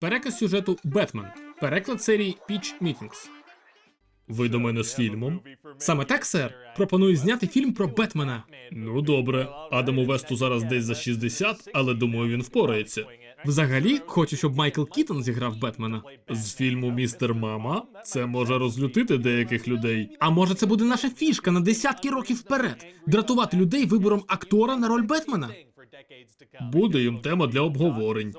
Переказ сюжету Бетмен. Переклад серії Pitch Meetings. Ви до мене з фільмом? Саме так, сер. Пропоную зняти фільм про Бетмена. Ну добре. Адаму Весту зараз десь за 60, але думаю, він впорається. Взагалі, хочу, щоб Майкл Кітон зіграв Бетмена. З фільму Містер Мама це може розлютити деяких людей. А може, це буде наша фішка на десятки років вперед дратувати людей вибором актора на роль Бетмена. Буде їм тема для обговорень.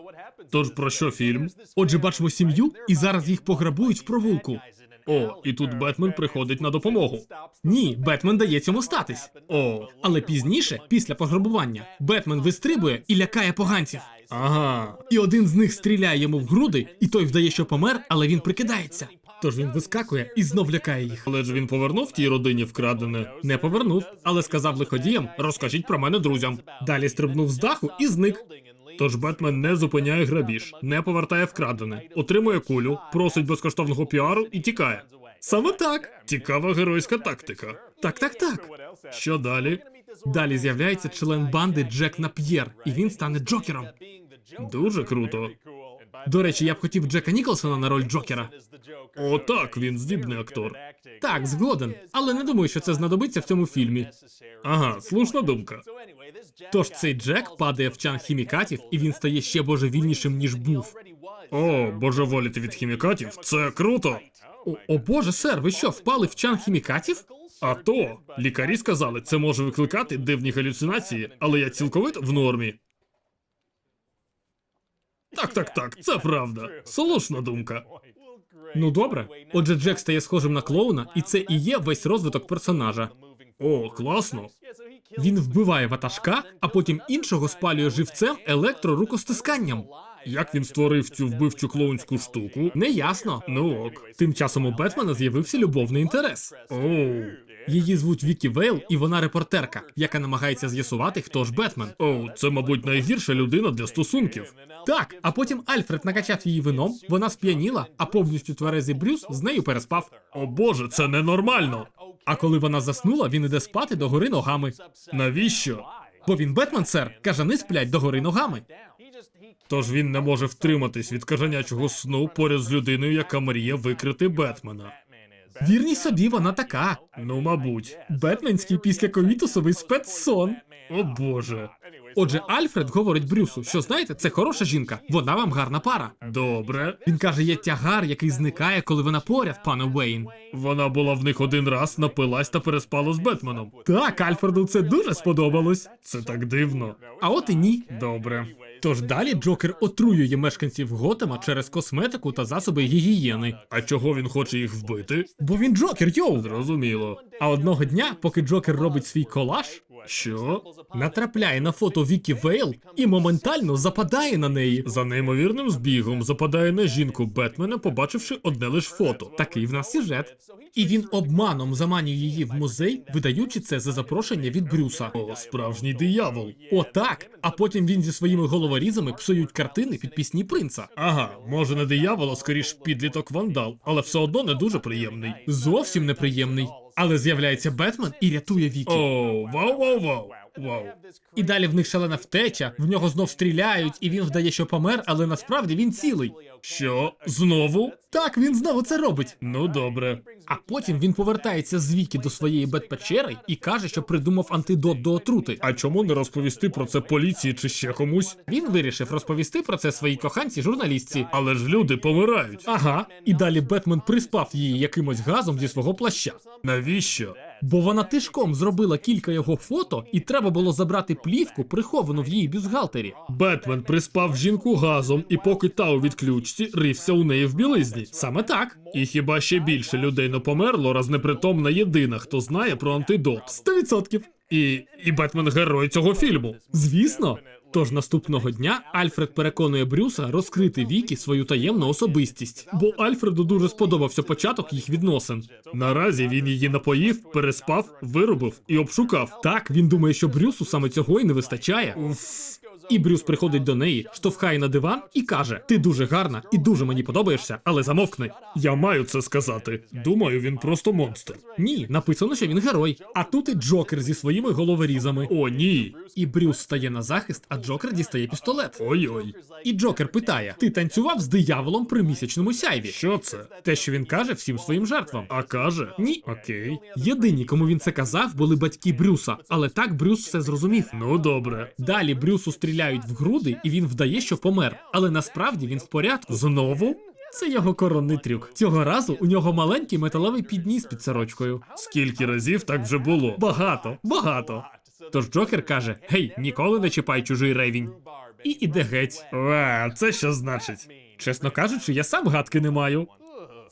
Тож про що фільм? Отже, бачимо сім'ю, і зараз їх пограбують в провулку. О, і тут Бетмен приходить на допомогу. Ні, Бетмен дає цьому статись. О, але пізніше, після пограбування, Бетмен вистрибує і лякає поганців. Ага. І один з них стріляє йому в груди, і той вдає, що помер, але він прикидається. Тож він вискакує і знов лякає їх. Але ж він повернув тій родині вкрадене. Не повернув, але сказав лиходіям: розкажіть про мене друзям. Далі стрибнув з даху і зник. Тож Бетмен не зупиняє грабіж, не повертає вкрадене, отримує кулю, просить безкоштовного піару і тікає. Саме так. Цікава геройська тактика. Так, так, так. Що далі? Далі з'являється член банди Джек Нап'єр, і він стане Джокером. Дуже круто. До речі, я б хотів Джека Ніколсона на роль Джокера. О, так, він здібний актор. Так, згоден, але не думаю, що це знадобиться в цьому фільмі. Ага, слушна думка. Тож цей Джек падає в чан хімікатів, і він стає ще божевільнішим, ніж був. О, божеволіти від хімікатів, це круто. О, о боже, сер, ви що, впали в чан хімікатів? А то лікарі сказали, це може викликати дивні галюцинації, але я цілковито в нормі. Так, так, так, це правда. Слушна думка. Ну добре. Отже, Джек стає схожим на клоуна, і це і є весь розвиток персонажа. О, класно. Він вбиває ватажка, а потім іншого спалює живцем електрорукостисканням. Як він створив цю вбивчу клоунську штуку? Неясно. Ну ок. Тим часом у Бетмена з'явився любовний інтерес. Оу. Її звуть Вікі Вейл, і вона репортерка, яка намагається з'ясувати, хто ж Бетмен. Оу, це, мабуть, найгірша людина для стосунків. Так, а потім Альфред накачав її вином, вона сп'яніла, а повністю тверезий Брюс з нею переспав. О боже, це ненормально. А коли вона заснула, він іде спати догори ногами. Навіщо? Бо він Бетмен, сер, кажани сплять догори ногами. Тож він не може втриматись від кажанячого сну поряд з людиною, яка мріє викрити Бетмена. Вірність собі вона така. Ну, мабуть, Бетменський після ковітусовий спецсон. О боже. Отже, Альфред говорить Брюсу, що знаєте, це хороша жінка, вона вам гарна пара. Добре. Він каже, є тягар, який зникає, коли вона поряд, пане Уейн. Вона була в них один раз, напилась та переспала з Бетменом. Так, Альфреду це дуже сподобалось. Це так дивно. А от і ні. Добре. Тож далі Джокер отруює мешканців Готема через косметику та засоби гігієни. А чого він хоче їх вбити? Бо він Джокер, йоу! Зрозуміло. А одного дня, поки Джокер робить свій колаж, що? Натрапляє на фото Вікі Вейл і моментально западає на неї. За неймовірним збігом западає на жінку Бетмена, побачивши одне лиш фото. Такий в нас сюжет. І він обманом заманює її в музей, видаючи це за запрошення від Брюса. О, справжній диявол. Отак. А потім він зі своїми головорізами псують картини під пісні принца. Ага, може не диявол, а скоріш підліток вандал, але все одно не дуже приємний. Зовсім неприємний. Але з'являється Бетмен і рятує Вікі. О, вау, вау, вау. Вау. І далі в них шалена втеча, в нього знов стріляють, і він вдає, що помер, але насправді він цілий. Що? Знову? Так, він знову це робить. Ну добре. А потім він повертається з Вікі до своєї бетпечери і каже, що придумав антидот до отрути. А чому не розповісти про це поліції чи ще комусь? Він вирішив розповісти про це своїй коханці журналістці. Але ж люди помирають. Ага. І далі Бетмен приспав її якимось газом зі свого плаща. Навіщо? Бо вона тишком зробила кілька його фото, і треба було забрати плівку, приховану в її бюзгалтері. Бетмен приспав жінку газом, і поки та у відключці рився у неї в білизні. Саме так. І хіба ще більше людей не померло, раз непритомна єдина, хто знає про антидот. Сто відсотків. І, і Бетмен герой цього фільму. Звісно. Тож наступного дня Альфред переконує Брюса розкрити Вікі свою таємну особистість, бо Альфреду дуже сподобався початок їх відносин. Наразі він її напоїв, переспав, виробив і обшукав. Так він думає, що Брюсу саме цього і не вистачає. Уф. І Брюс приходить до неї, штовхає на диван і каже: Ти дуже гарна і дуже мені подобаєшся, але замовкни. Я маю це сказати. Думаю, він просто монстр. Ні, написано, що він герой. А тут і Джокер зі своїми головорізами. О, ні. І Брюс стає на захист, а Джокер дістає пістолет. Ой-ой. І Джокер питає: Ти танцював з дияволом при місячному сяйві? Що це? Те, що він каже всім своїм жертвам. А каже? Ні. Окей. Єдині, кому він це казав, були батьки Брюса, але так Брюс все зрозумів. Ну добре. Далі Брюсу стріляють в груди, і він вдає, що помер. Але насправді він в порядку. Знову? Це його коронний трюк. Цього разу у нього маленький металевий підніс під сорочкою. Скільки разів так вже було? Багато, багато. Тож Джокер каже: Гей, ніколи не чіпай чужий ревінь. І іде геть. А, це що значить? Чесно кажучи, я сам гадки не маю.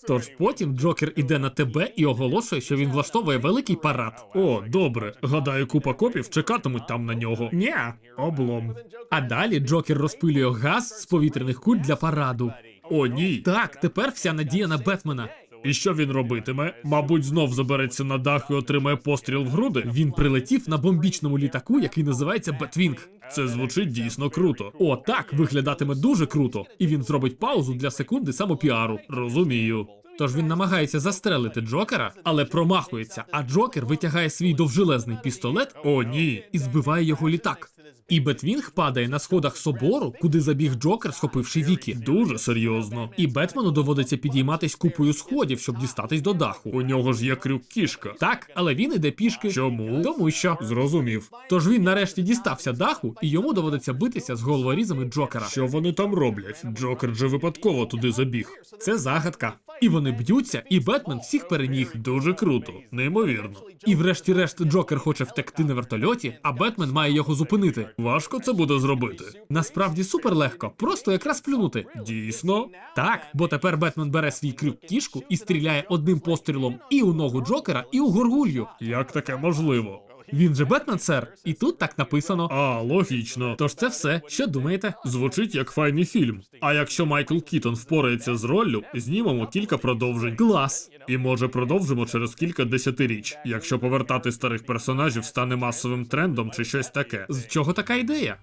Тож потім Джокер іде на тебе і оголошує, що він влаштовує великий парад. О, добре. Гадаю, купа копів чекатимуть там на нього. Ня, облом. А далі Джокер розпилює газ з повітряних куль для параду. О, ні. Так, тепер вся надія на Бетмена. І що він робитиме? Мабуть, знов забереться на дах і отримає постріл в груди. Він прилетів на бомбічному літаку, який називається Бетвінг. Це звучить дійсно круто. О, так виглядатиме дуже круто. І він зробить паузу для секунди самопіару. Розумію. Тож він намагається застрелити Джокера, але промахується, а Джокер витягає свій довжелезний пістолет. О, ні, і збиває його літак. І Бетвінг падає на сходах собору, куди забіг Джокер, схопивши Вікі. Дуже серйозно. І Бетмену доводиться підійматись купою сходів, щоб дістатись до даху. У нього ж є крюк кішка. Так, але він іде пішки. Чому? Тому що зрозумів. Тож він нарешті дістався даху, і йому доводиться битися з головорізами Джокера. Що вони там роблять? Джокер же випадково туди забіг. Це загадка. І вони б'ються, і Бетмен всіх переміг. Дуже круто, неймовірно. І врешті-решт Джокер хоче втекти на вертольоті, а Бетмен має його зупинити. Важко це буде зробити. Насправді супер легко, просто якраз плюнути. Дійсно? Так, бо тепер Бетмен бере свій крюк кішку і стріляє одним пострілом і у ногу Джокера, і у горгулью. Як таке можливо? Він же Бетмен, сер, і тут так написано. А, логічно. Тож це все. Що думаєте? Звучить як файний фільм. А якщо Майкл Кітон впорається з роллю, знімемо кілька продовжень. Клас. І може продовжимо через кілька десятиріч, якщо повертати старих персонажів стане масовим трендом чи щось таке. З чого така ідея?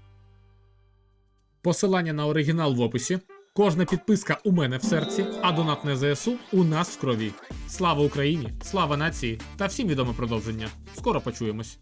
Посилання на оригінал в описі. Кожна підписка у мене в серці, а донат на ЗСУ у нас в крові. Слава Україні, слава нації та всім відоме продовження. Скоро почуємось.